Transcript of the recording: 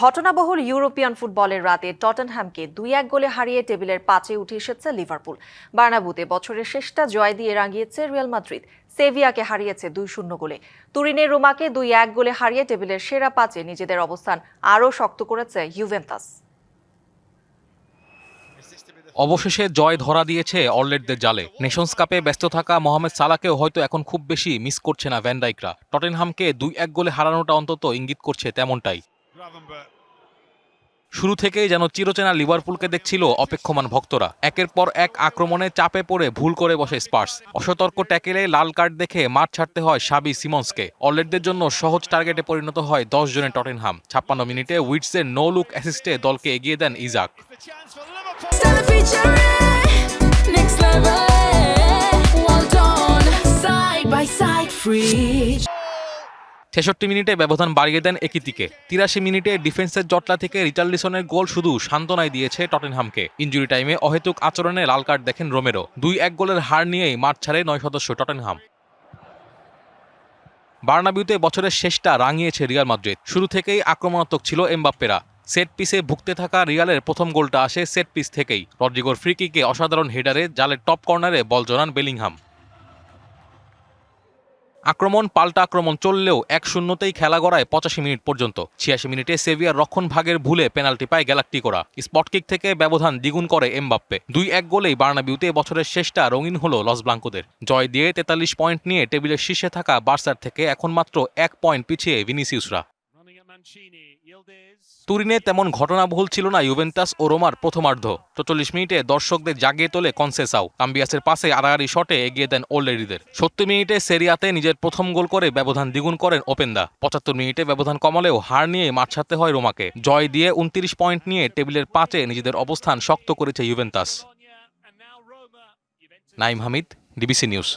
ঘটনাবহুল European ফুটবলের রাতে টটেনহ্যামকে দুই এক গোলে হারিয়ে টেবিলের পাঁচে উঠে এসেছে লিভারপুল। বার্নাবুতে বছরের শেষটা জয় দিয়ে রাঙিয়েছে রিয়াল মাদ্রিদ। সেভিয়াকে হারিয়েছে দুই শূন্য গোলে। তুরিনের রোমাকে দুই এক গোলে হারিয়ে টেবিলের সেরা পাঁচে নিজেদের অবস্থান আরও শক্ত করেছে ইউভেন্টাস। অবশেষে জয় ধরা দিয়েছে অরলেটদের জালে। নেশনস কাপে ব্যস্ত থাকা মোহাম্মদ সালাকেও হয়তো এখন খুব বেশি মিস করছে না ভ্যানডাইকরা টটেনহামকে দুই এক গোলে হারানোটা অন্তত ইঙ্গিত করছে তেমনটাই। শুরু থেকেই যেন চিরচেনা লিভারপুলকে দেখছিল অপেক্ষমান ভক্তরা একের পর এক আক্রমণে চাপে পড়ে ভুল করে বসে স্পার্স অসতর্ক ট্যাকেলে লাল কার্ড দেখে মাঠ ছাড়তে হয় সাবি সিমন্সকে অরলেটদের জন্য সহজ টার্গেটে পরিণত হয় দশ জনের টটেনহাম ছাপ্পান্ন মিনিটে উইটসের নো লুক অ্যাসিস্টে দলকে এগিয়ে দেন ইজাক Stella next level. Well done, side by side, free. ছেষট্টি মিনিটে ব্যবধান বাড়িয়ে দেন একিতিকে। তিরাশি মিনিটে ডিফেন্সের জটলা থেকে রিচার্লিসনের গোল শুধু সান্ত্বনায় দিয়েছে টটেনহামকে। ইঞ্জুরি টাইমে অহেতুক আচরণে লাল কার্ড দেখেন রোমেরো। দুই এক গোলের হার নিয়েই মাঠ ছাড়ে নয় সদস্য টটেনহাম। বার্নাবিউতে বছরের শেষটা রাঙিয়েছে রিয়াল মাদ্রিদ। শুরু থেকেই আক্রমণাত্মক ছিল এমবাপ্পেরা। সেট পিসে ভুগতে থাকা রিয়ালের প্রথম গোলটা আসে সেট পিস থেকেই। রড্রিগোর ফ্রিকিকে অসাধারণ হেডারে জালের টপ কর্নারে বল জড়ান বেলিংহাম। আক্রমণ, পাল্টা আক্রমণ চললেও এক শূন্যতেই খেলা গড়ায় পঁচাশি মিনিট পর্যন্ত। ছিয়াশি মিনিটে সেভিয়ার রক্ষণ ভাগের ভুলে পেনাল্টি পায় গ্যালাক্টি করা স্পটকিক থেকে ব্যবধান দ্বিগুণ করে এমবাপ্পে। দুই এক গোলেই বার্নাবিউতে বছরের শেষটা রঙিন হলো লস ব্লাঙ্কোদের। জয় দিয়ে তেতাল্লিশ পয়েন্ট নিয়ে টেবিলের শীর্ষে থাকা বার্সার থেকে এখন মাত্র এক পয়েন্ট পিছিয়ে ভিনিসিউসরা। তুরিনে তেমন ঘটনাবহুল ছিল না ইউভেন্টাস ও রোমার প্রথমার্ধ। চল্লিশ মিনিটে দর্শকদের জাগিয়ে তোলে কনসেসাও। কাম্বিয়াসের পাশে আড়াআড়ি শটে এগিয়ে দেন ওল্ডেরিদের সত্তর মিনিটে সেরিয়াতে নিজের প্রথম গোল করে ব্যবধান দ্বিগুণ করেন ওপেন্দা। পঁচাত্তর মিনিটে ব্যবধান কমালেও হার নিয়ে মাঠ ছাড়তে হয় রোমাকে। জয় দিয়ে উনত্রিশ পয়েন্ট নিয়ে টেবিলের পাঁচে নিজেদের অবস্থান শক্ত করেছে Juventus. Naim Hamid DBC news.